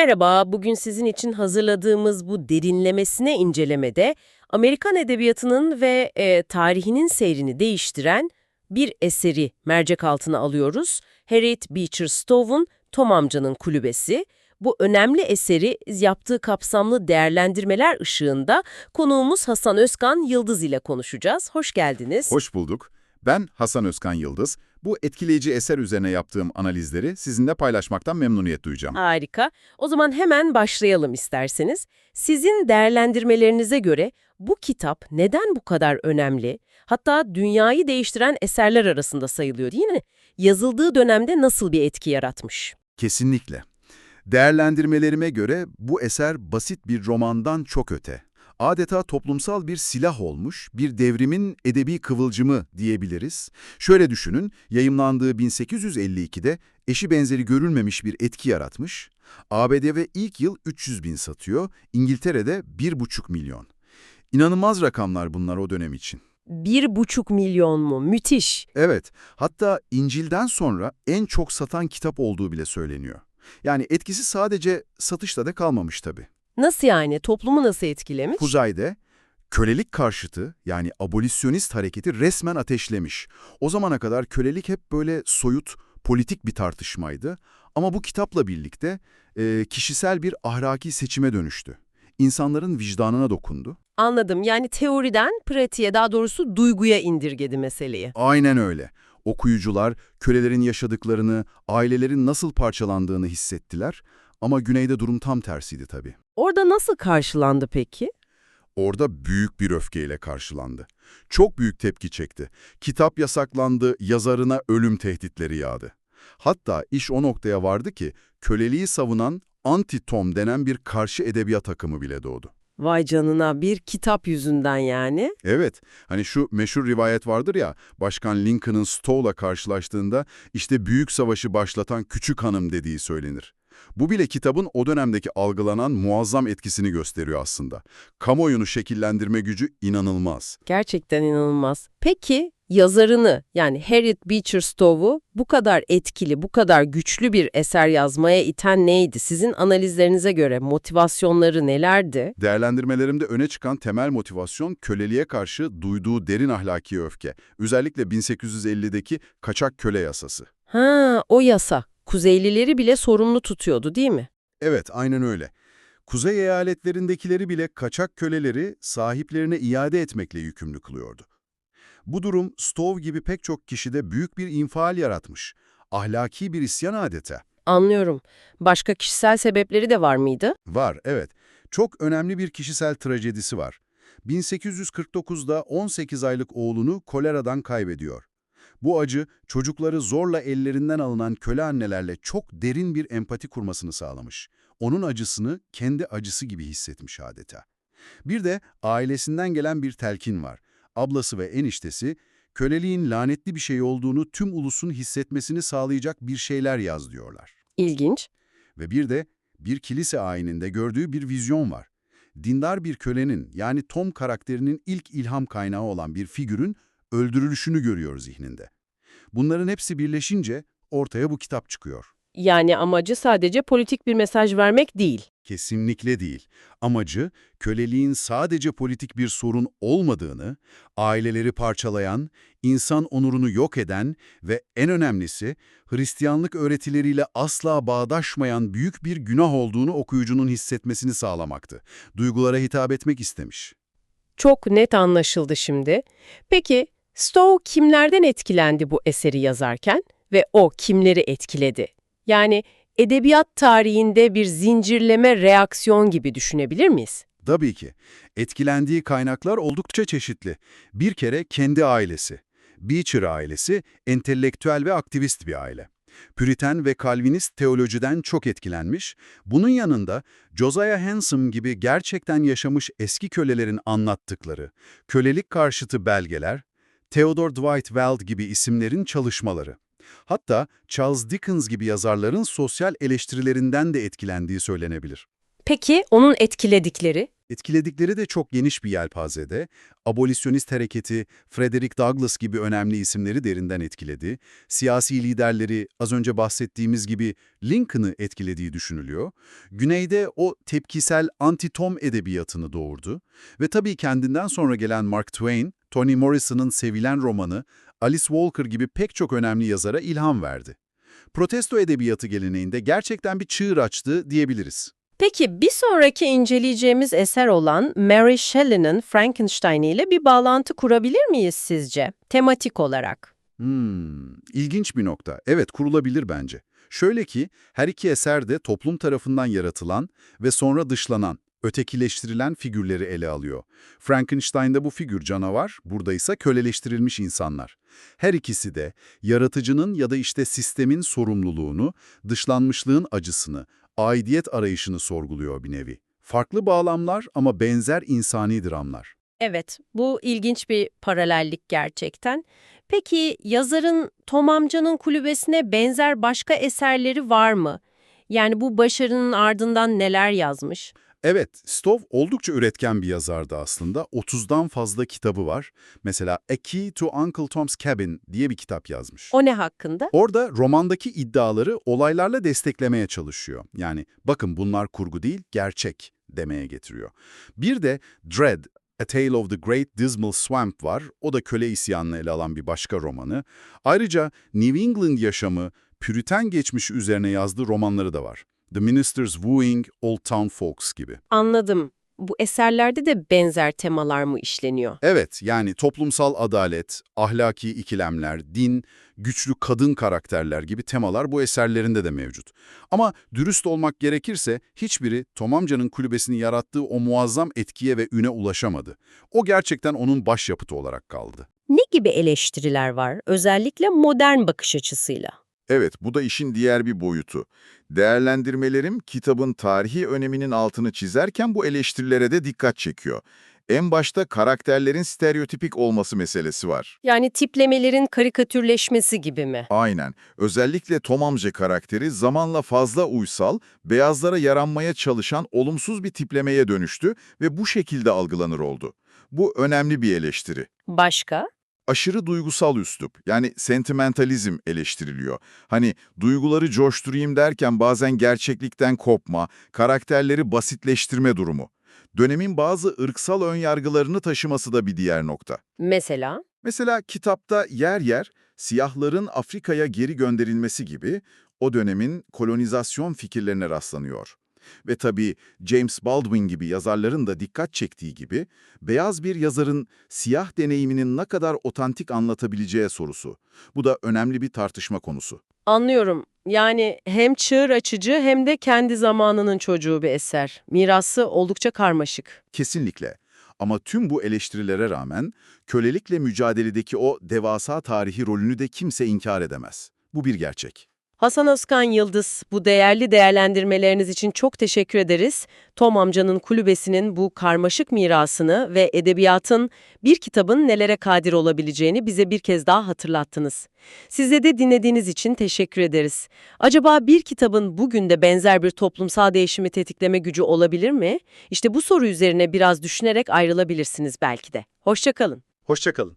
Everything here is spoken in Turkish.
Merhaba, bugün sizin için hazırladığımız bu derinlemesine incelemede Amerikan edebiyatının ve e, tarihinin seyrini değiştiren bir eseri mercek altına alıyoruz. Harriet Beecher Stowe'un Tom Amca'nın Kulübesi. Bu önemli eseri yaptığı kapsamlı değerlendirmeler ışığında konuğumuz Hasan Özkan Yıldız ile konuşacağız. Hoş geldiniz. Hoş bulduk. Ben Hasan Özkan Yıldız. Bu etkileyici eser üzerine yaptığım analizleri sizinle paylaşmaktan memnuniyet duyacağım. Harika. O zaman hemen başlayalım isterseniz. Sizin değerlendirmelerinize göre bu kitap neden bu kadar önemli? Hatta dünyayı değiştiren eserler arasında sayılıyor değil mi? Yazıldığı dönemde nasıl bir etki yaratmış? Kesinlikle. Değerlendirmelerime göre bu eser basit bir romandan çok öte. Adeta toplumsal bir silah olmuş, bir devrimin edebi kıvılcımı diyebiliriz. Şöyle düşünün, yayımlandığı 1852'de eşi benzeri görülmemiş bir etki yaratmış. ABD'de ilk yıl 300 bin satıyor, İngiltere'de 1,5 milyon. İnanılmaz rakamlar bunlar o dönem için. Bir buçuk milyon mu? Müthiş. Evet, hatta İncil'den sonra en çok satan kitap olduğu bile söyleniyor. Yani etkisi sadece satışta da kalmamış tabii. Nasıl yani? Toplumu nasıl etkilemiş? Kuzey'de kölelik karşıtı yani abolisyonist hareketi resmen ateşlemiş. O zamana kadar kölelik hep böyle soyut, politik bir tartışmaydı. Ama bu kitapla birlikte e, kişisel bir ahlaki seçime dönüştü. İnsanların vicdanına dokundu. Anladım. Yani teoriden pratiğe daha doğrusu duyguya indirgedi meseleyi. Aynen öyle. Okuyucular kölelerin yaşadıklarını, ailelerin nasıl parçalandığını hissettiler. Ama güneyde durum tam tersiydi tabii. Orada nasıl karşılandı peki? Orada büyük bir öfkeyle karşılandı. Çok büyük tepki çekti. Kitap yasaklandı, yazarına ölüm tehditleri yağdı. Hatta iş o noktaya vardı ki köleliği savunan anti-Tom denen bir karşı edebiyat akımı bile doğdu. Vay canına bir kitap yüzünden yani. Evet, hani şu meşhur rivayet vardır ya, Başkan Lincoln'ın Stowe'la karşılaştığında işte büyük savaşı başlatan küçük hanım dediği söylenir. Bu bile kitabın o dönemdeki algılanan muazzam etkisini gösteriyor aslında. Kamuoyunu şekillendirme gücü inanılmaz. Gerçekten inanılmaz. Peki yazarını yani Harriet Beecher Stowe'u bu kadar etkili, bu kadar güçlü bir eser yazmaya iten neydi? Sizin analizlerinize göre motivasyonları nelerdi? Değerlendirmelerimde öne çıkan temel motivasyon köleliğe karşı duyduğu derin ahlaki öfke. Özellikle 1850'deki kaçak köle yasası. Ha, o yasa. Kuzeylileri bile sorumlu tutuyordu değil mi? Evet, aynen öyle. Kuzey eyaletlerindekileri bile kaçak köleleri sahiplerine iade etmekle yükümlü kılıyordu. Bu durum Stowe gibi pek çok kişide büyük bir infial yaratmış. Ahlaki bir isyan adeta. Anlıyorum. Başka kişisel sebepleri de var mıydı? Var, evet. Çok önemli bir kişisel trajedisi var. 1849'da 18 aylık oğlunu koleradan kaybediyor. Bu acı, çocukları zorla ellerinden alınan köle annelerle çok derin bir empati kurmasını sağlamış. Onun acısını kendi acısı gibi hissetmiş adeta. Bir de ailesinden gelen bir telkin var. Ablası ve eniştesi, köleliğin lanetli bir şey olduğunu tüm ulusun hissetmesini sağlayacak bir şeyler yaz diyorlar. İlginç. Ve bir de bir kilise ayininde gördüğü bir vizyon var. Dindar bir kölenin yani Tom karakterinin ilk ilham kaynağı olan bir figürün öldürülüşünü görüyor zihninde. Bunların hepsi birleşince ortaya bu kitap çıkıyor. Yani amacı sadece politik bir mesaj vermek değil. Kesinlikle değil. Amacı, köleliğin sadece politik bir sorun olmadığını, aileleri parçalayan, insan onurunu yok eden ve en önemlisi, Hristiyanlık öğretileriyle asla bağdaşmayan büyük bir günah olduğunu okuyucunun hissetmesini sağlamaktı. Duygulara hitap etmek istemiş. Çok net anlaşıldı şimdi. Peki Stowe kimlerden etkilendi bu eseri yazarken ve o kimleri etkiledi? Yani edebiyat tarihinde bir zincirleme reaksiyon gibi düşünebilir miyiz? Tabii ki. Etkilendiği kaynaklar oldukça çeşitli. Bir kere kendi ailesi. Beecher ailesi entelektüel ve aktivist bir aile. Püriten ve Calvinist teolojiden çok etkilenmiş, bunun yanında Josiah Hansom gibi gerçekten yaşamış eski kölelerin anlattıkları, kölelik karşıtı belgeler, Theodore Dwight Weld gibi isimlerin çalışmaları. Hatta Charles Dickens gibi yazarların sosyal eleştirilerinden de etkilendiği söylenebilir. Peki onun etkiledikleri? Etkiledikleri de çok geniş bir yelpazede. Abolisyonist hareketi, Frederick Douglass gibi önemli isimleri derinden etkiledi. Siyasi liderleri, az önce bahsettiğimiz gibi Lincoln'ı etkilediği düşünülüyor. Güneyde o tepkisel anti-Tom edebiyatını doğurdu. Ve tabii kendinden sonra gelen Mark Twain, Toni Morrison'ın sevilen romanı, Alice Walker gibi pek çok önemli yazara ilham verdi. Protesto edebiyatı geleneğinde gerçekten bir çığır açtı diyebiliriz. Peki bir sonraki inceleyeceğimiz eser olan Mary Shelley'nin Frankenstein ile bir bağlantı kurabilir miyiz sizce? Tematik olarak. Hmm, ilginç bir nokta. Evet, kurulabilir bence. Şöyle ki, her iki eser de toplum tarafından yaratılan ve sonra dışlanan, ötekileştirilen figürleri ele alıyor. Frankenstein'da bu figür canavar, burada ise köleleştirilmiş insanlar. Her ikisi de yaratıcının ya da işte sistemin sorumluluğunu, dışlanmışlığın acısını, aidiyet arayışını sorguluyor bir nevi. Farklı bağlamlar ama benzer insani dramlar. Evet, bu ilginç bir paralellik gerçekten. Peki yazarın Tom amcanın kulübesine benzer başka eserleri var mı? Yani bu başarının ardından neler yazmış? Evet, Stowe oldukça üretken bir yazardı aslında. 30'dan fazla kitabı var. Mesela A Key to Uncle Tom's Cabin diye bir kitap yazmış. O ne hakkında? Orada romandaki iddiaları olaylarla desteklemeye çalışıyor. Yani bakın bunlar kurgu değil, gerçek demeye getiriyor. Bir de Dread, A Tale of the Great Dismal Swamp var. O da köle isyanını ele alan bir başka romanı. Ayrıca New England yaşamı, Püriten geçmişi üzerine yazdığı romanları da var. The Minister's Wooing, Old Town Folks gibi. Anladım. Bu eserlerde de benzer temalar mı işleniyor? Evet, yani toplumsal adalet, ahlaki ikilemler, din, güçlü kadın karakterler gibi temalar bu eserlerinde de mevcut. Ama dürüst olmak gerekirse hiçbiri Tom amcanın kulübesini yarattığı o muazzam etkiye ve üne ulaşamadı. O gerçekten onun başyapıtı olarak kaldı. Ne gibi eleştiriler var? Özellikle modern bakış açısıyla. Evet, bu da işin diğer bir boyutu. Değerlendirmelerim kitabın tarihi öneminin altını çizerken bu eleştirilere de dikkat çekiyor. En başta karakterlerin stereotipik olması meselesi var. Yani tiplemelerin karikatürleşmesi gibi mi? Aynen. Özellikle Tom amca karakteri zamanla fazla uysal, beyazlara yaranmaya çalışan olumsuz bir tiplemeye dönüştü ve bu şekilde algılanır oldu. Bu önemli bir eleştiri. Başka? Aşırı duygusal üslup, yani sentimentalizm eleştiriliyor. Hani duyguları coşturayım derken bazen gerçeklikten kopma, karakterleri basitleştirme durumu. Dönemin bazı ırksal önyargılarını taşıması da bir diğer nokta. Mesela? Mesela kitapta yer yer siyahların Afrika'ya geri gönderilmesi gibi o dönemin kolonizasyon fikirlerine rastlanıyor. Ve tabii James Baldwin gibi yazarların da dikkat çektiği gibi, beyaz bir yazarın siyah deneyiminin ne kadar otantik anlatabileceği sorusu. Bu da önemli bir tartışma konusu. Anlıyorum. Yani hem çığır açıcı hem de kendi zamanının çocuğu bir eser. Mirası oldukça karmaşık. Kesinlikle. Ama tüm bu eleştirilere rağmen kölelikle mücadeledeki o devasa tarihi rolünü de kimse inkar edemez. Bu bir gerçek. Hasan Özkan Yıldız, bu değerli değerlendirmeleriniz için çok teşekkür ederiz. Tom amcanın kulübesinin bu karmaşık mirasını ve edebiyatın bir kitabın nelere kadir olabileceğini bize bir kez daha hatırlattınız. Size de dinlediğiniz için teşekkür ederiz. Acaba bir kitabın bugün de benzer bir toplumsal değişimi tetikleme gücü olabilir mi? İşte bu soru üzerine biraz düşünerek ayrılabilirsiniz belki de. Hoşçakalın. Hoşçakalın.